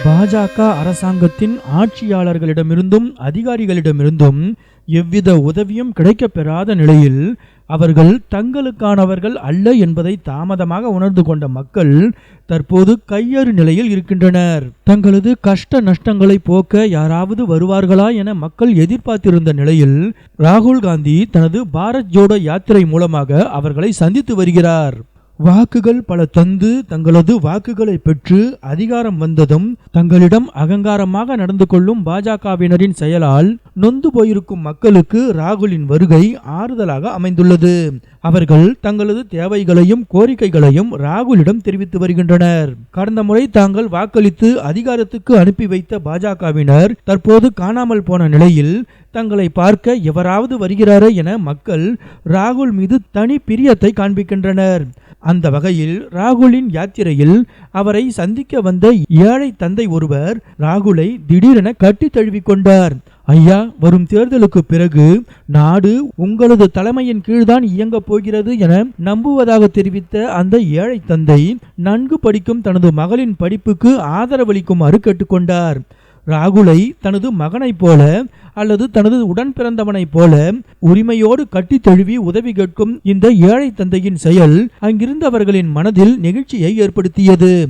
பாஜக அரசாங்கத்தின் ஆட்சியாளர்களிடமிருந்தும் அதிகாரிகளிடமிருந்தும் எவ்வித உதவியும் கிடைக்கப்பெறாத நிலையில் அவர்கள் தங்களுக்கானவர்கள் அல்ல என்பதை தாமதமாக உணர்ந்து கொண்ட மக்கள் தற்போது கையறு நிலையில் இருக்கின்றனர். தங்களது கஷ்ட நஷ்டங்களை போக்க யாராவது வருவார்களா என மக்கள் எதிர்பார்த்திருந்த நிலையில் ராகுல் காந்தி தனது பாரத் ஜோடோ யாத்திரை மூலமாக அவர்களை சந்தித்து வருகிறார். வாக்குகள் பல தந்து தங்களது வாக்குகளை பெற்று அதிகாரம் வந்ததும் தங்களிடம் அகங்காரமாக நடந்து கொள்ளும் பாஜகவினரின் செயலால் நொந்து போயிருக்கும் மக்களுக்கு ராகுலின் வருகை ஆறுதலாக அமைந்துள்ளது. அவர்கள் தங்களது தேவைகளையும் கோரிக்கைகளையும் ராகுலிடம் தெரிவித்து வருகின்றனர். கடந்த முறை தாங்கள் வாக்களித்து அதிகாரத்துக்கு அனுப்பி வைத்த பாஜகவினர் தற்போது காணாமல் போன நிலையில் தங்களை பார்க்க எவராவது வருகிறாரே என மக்கள் ராகுல் மீது தனி பிரியத்தை காண்பிக்கின்றனர். அந்த வகையில் ராகுலின் யாத்திரையில் அவரை சந்திக்க வந்த ஏழை தந்தை ஒருவர் ராகுலை திடீரென கட்டி தழுவிக்கொண்டார் ஐயா வரும் தேர்தலுக்கு பிறகு நாடு உங்களது தலைமையின் கீழ்தான் இயங்கப் போகிறது என நம்புவதாக தெரிவித்த அந்த ஏழை தந்தை நன்கு படிக்கும் தனது மகளின் படிப்புக்கு ஆதரவளிக்குமாறு கேட்டுக்கொண்டார் ராகுலை தனது மகனைப் போல அல்லது தனது உடன் பிறந்தவனைப் போல உரிமையோடு கட்டி தழுவி உதவி கேட்கும் இந்த ஏழை தந்தையின் செயல் அங்கிருந்தவர்களின் மனதில் நெகிழ்ச்சியை ஏற்படுத்தியது.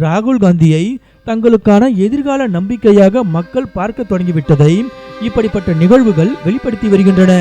ராகுல் காந்தியை தங்களுக்கான எதிர்கால நம்பிக்கையாக மக்கள் பார்க்க தொடங்கிவிட்டதை இப்படிப்பட்ட நிகழ்வுகள் வெளிப்படுத்தி வருகின்றன.